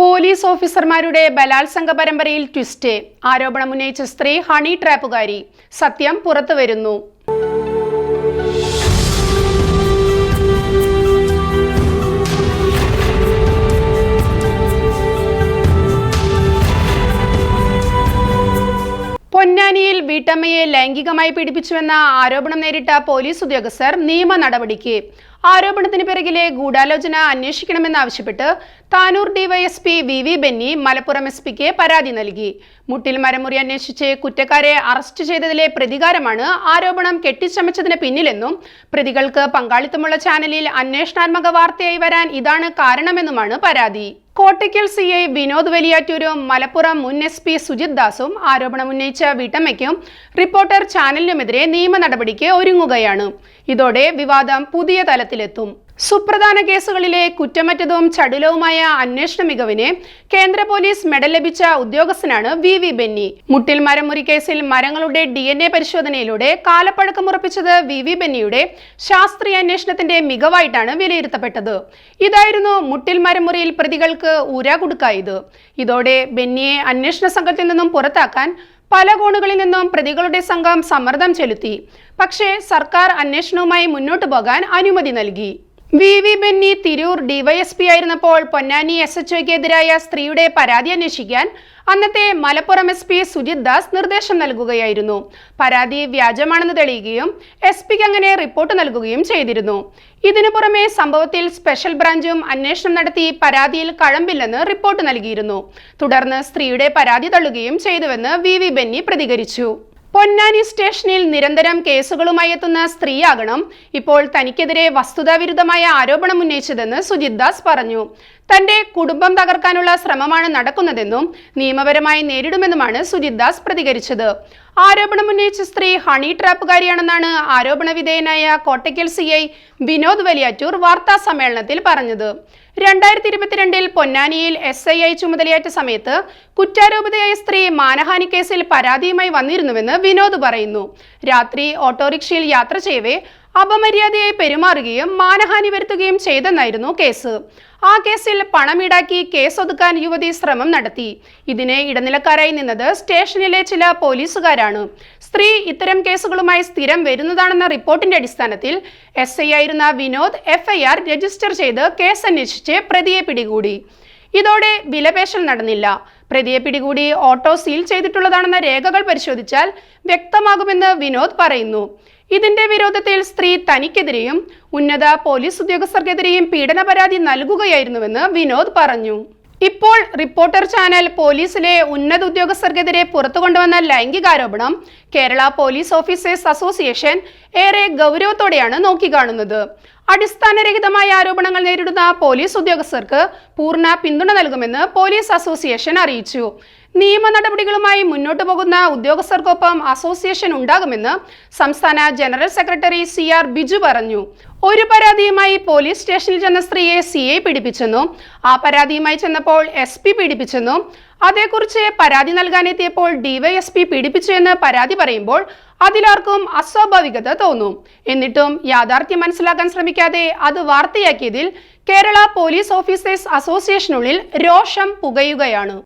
Police ഓഫീസർമാരുടെ ബലാത്സംഗ പരമ്പരയിൽ ട്വിസ്റ്റ്. ആരോപണമുന്നയിച്ച സ്ത്രീ ഹണി ട്രാപ്പുകാരി. സത്യം പുറത്തു വീട്ടമ്മയെ ലൈംഗികമായി പീഡിപ്പിച്ചുവെന്ന ആരോപണം നേരിട്ട പോലീസ് ഉദ്യോഗസ്ഥർ നിയമ നടപടിക്ക്. ആരോപണത്തിന് പിറകിലെ ഗൂഢാലോചന അന്വേഷിക്കണമെന്നാവശ്യപ്പെട്ട് Tanur DYSP V V Benny Malappuram S പിക്ക് പരാതി നൽകി. മുട്ടിൽ മരമുറി അന്വേഷിച്ച് കുറ്റക്കാരെ അറസ്റ്റ് ചെയ്തതിലെ പ്രതികാരമാണ് ആരോപണം കെട്ടിച്ചമച്ചതിന് പിന്നിലെന്നും പ്രതികൾക്ക് പങ്കാളിത്തമുള്ള ചാനലിൽ അന്വേഷണാത്മക വാർത്തയായി വരാൻ ഇതാണ് കാരണമെന്നുമാണ് പരാതി. കോട്ടയ്ക്കൽ സി ഐ വിനോദ് വലിയാറ്റൂരും മലപ്പുറം മുൻ എസ് പി സുജിത് ദാസും ആരോപണം ഉന്നയിച്ച വീട്ടമ്മയ്ക്കും റിപ്പോർട്ടർ ചാനലിനുമെതിരെ നിയമ നടപടിക്ക് ഒരുങ്ങുകയാണ്. ഇതോടെ വിവാദം പുതിയ തലത്തിലെത്തും. സുപ്രധാന കേസുകളിലെ കുറ്റമറ്റതും ചടുലവുമായ അന്വേഷണ മികവിന് കേന്ദ്ര പോലീസ് മെഡൽ ലഭിച്ച ഉദ്യോഗസ്ഥനാണ് വി വി ബെന്നി. മുട്ടിൽ മരമുറി കേസിൽ മരങ്ങളുടെ ഡി എൻ എ പരിശോധനയിലൂടെ കാലപ്പഴക്കം ഉറപ്പിച്ചത് വി വി ബെന്നിയുടെ ശാസ്ത്രീയ അന്വേഷണത്തിന്റെ മികവായിട്ടാണ് വിലയിരുത്തപ്പെട്ടത്. ഇതായിരുന്നു മുട്ടിൽ മരം മുറിയിൽ പ്രതികൾക്ക് ഊരാകുടുക്കായത് ഇതോടെ ബെന്നിയെ അന്വേഷണ സംഘത്തിൽ നിന്നും പുറത്താക്കാൻ പല കോണുകളിൽ നിന്നും പ്രതികളുടെ സംഘം സമ്മർദ്ദം ചെലുത്തി. പക്ഷേ സർക്കാർ അന്വേഷണവുമായി മുന്നോട്ടു പോകാൻ അനുമതി നൽകി. V V Benny Tirur DYSP ആയിരുന്നപ്പോൾ പൊന്നാനി എസ് എച്ച് ഒക്കെതിരായ സ്ത്രീയുടെ പരാതി അന്വേഷിക്കാൻ അന്നത്തെ മലപ്പുറം എസ് പി സുജിത് ദാസ് നിർദ്ദേശം നൽകുകയായിരുന്നു. പരാതി വ്യാജമാണെന്ന് തെളിയുകയും എസ് പിക്ക് അങ്ങനെ റിപ്പോർട്ട് നൽകുകയും ചെയ്തിരുന്നു. ഇതിനു പുറമെ സംഭവത്തിൽ സ്പെഷ്യൽ ബ്രാഞ്ചും അന്വേഷണം നടത്തി പരാതിയിൽ കഴമ്പില്ലെന്ന് റിപ്പോർട്ട് നൽകിയിരുന്നു. തുടർന്ന് സ്ത്രീയുടെ പരാതി തള്ളുകയും ചെയ്തുവെന്ന് വി വി ബെന്നി പ്രതികരിച്ചു. പൊന്നാനി സ്റ്റേഷനിൽ നിരന്തരം കേസുകളുമായി എത്തുന്ന സ്ത്രീയാകണം ഇപ്പോൾ തനിക്കെതിരെ വസ്തുതാവിരുദ്ധമായ ആരോപണം ഉന്നയിച്ചതെന്ന് സുജിത് ദാസ് പറഞ്ഞു. തന്റെ കുടുംബം തകർക്കാനുള്ള ശ്രമമാണ് നടക്കുന്നതെന്നും നിയമപരമായി നേരിടുമെന്നുമാണ് സുജിത് ദാസ് പ്രതികരിച്ചത്. ആരോപണം ഉന്നയിച്ച സ്ത്രീ ഹണി ട്രാപ്പുകാരിയാണെന്നാണ് ആരോപണ വിധേയനായ കോട്ടയ്ക്കൽ സി ഐ വിനോദ് വലിയാറ്റൂർ വാർത്താ സമ്മേളനത്തിൽ പറഞ്ഞത്. രണ്ടായിരത്തി ഇരുപത്തിരണ്ടിൽ പൊന്നാനിയിൽ എസ് ഐ ഐ ചുമതലയേറ്റ സമയത്ത് കുറ്റാരോപിതയായ സ്ത്രീ മാനഹാനി കേസിൽ പരാതിയുമായി വന്നിരുന്നുവെന്ന് വിനോദ് പറയുന്നു. രാത്രി ഓട്ടോറിക്ഷയിൽ യാത്ര ചെയ്യവേ അപമര്യാദയായി പെരുമാറുകയും മാനഹാനി വരുത്തുകയും ചെയ്തെന്നായിരുന്നു കേസ്. ആ കേസിൽ പണം ഈടാക്കി കേസ് ഒതുക്കാൻ യുവതി ശ്രമം നടത്തി. ഇതിനെ ഇടനിലക്കാരായി നിന്നത് സ്റ്റേഷനിലെ ചില പോലീസുകാരാണ്. സ്ത്രീ ഇത്തരം കേസുകളുമായി സ്ഥിരം വരുന്നതാണെന്ന റിപ്പോർട്ടിന്റെ അടിസ്ഥാനത്തിൽ എസ് ഐ ആയിരുന്ന വിനോദ് എഫ്ഐആർ രജിസ്റ്റർ ചെയ്ത് കേസ് അന്വേഷിച്ച് പ്രതിയെ പിടികൂടി. ഇതോടെ വിലപേശൽ നടന്നില്ല. പ്രതിയെ പിടികൂടി ഓട്ടോ സീൽ ചെയ്തിട്ടുള്ളതാണെന്ന രേഖകൾ പരിശോധിച്ചാൽ വ്യക്തമാകുമെന്ന് വിനോദ് പറയുന്നു. ഇതിന്റെ വിരോധത്തിൽ സ്ത്രീ തനിക്കെതിരെയും ഉന്നത പോലീസ് ഉദ്യോഗസ്ഥർക്കെതിരെയും പീഡന പരാതി നൽകുകയായിരുന്നുവെന്ന് വിനോദ് പറഞ്ഞു. ഇപ്പോൾ റിപ്പോർട്ടർ ചാനൽ പോലീസിലെ ഉന്നത ഉദ്യോഗസ്ഥർക്കെതിരെ പുറത്തു കൊണ്ടുവന്ന ലൈംഗികാരോപണം കേരള പോലീസ് ഓഫീസേഴ്സ് അസോസിയേഷൻ ഏറെ ഗൗരവത്തോടെയാണ് നോക്കിക്കാണുന്നത്. അടിസ്ഥാനരഹിതമായ ആരോപണങ്ങൾ നേരിടുന്ന പോലീസ് ഉദ്യോഗസ്ഥർക്ക് പൂർണ പിന്തുണ നൽകുമെന്ന് പോലീസ് അസോസിയേഷൻ അറിയിച്ചു. നിയമ നടപടികളുമായി മുന്നോട്ടു പോകുന്ന ഉദ്യോഗസ്ഥർക്കൊപ്പം അസോസിയേഷൻ ഉണ്ടാകുമെന്ന് സംസ്ഥാന general secretary C R Biju പറഞ്ഞു. ഒരു പരാതിയുമായി പോലീസ് സ്റ്റേഷനിൽ ചെന്ന സ്ത്രീയെ സി ഐ പീഡിപ്പിച്ചെന്നും ആ പരാതിയുമായി ചെന്നപ്പോൾ എസ് പി പീഡിപ്പിച്ചെന്നും അതേക്കുറിച്ച് പരാതി നൽകാനെത്തിയപ്പോൾ ഡിവൈഎസ്പി പീഡിപ്പിച്ചു എന്ന് പരാതി പറയുമ്പോൾ അതിലാർക്കും അസ്വാഭാവികത തോന്നും. എന്നിട്ടും യാഥാർത്ഥ്യം മനസ്സിലാക്കാൻ ശ്രമിക്കാതെ അത് വാർത്തയാക്കിയതിൽ കേരള പോലീസ് ഓഫീസേഴ്സ് അസോസിയേഷനുള്ളിൽ രോഷം പുകയുകയാണ്.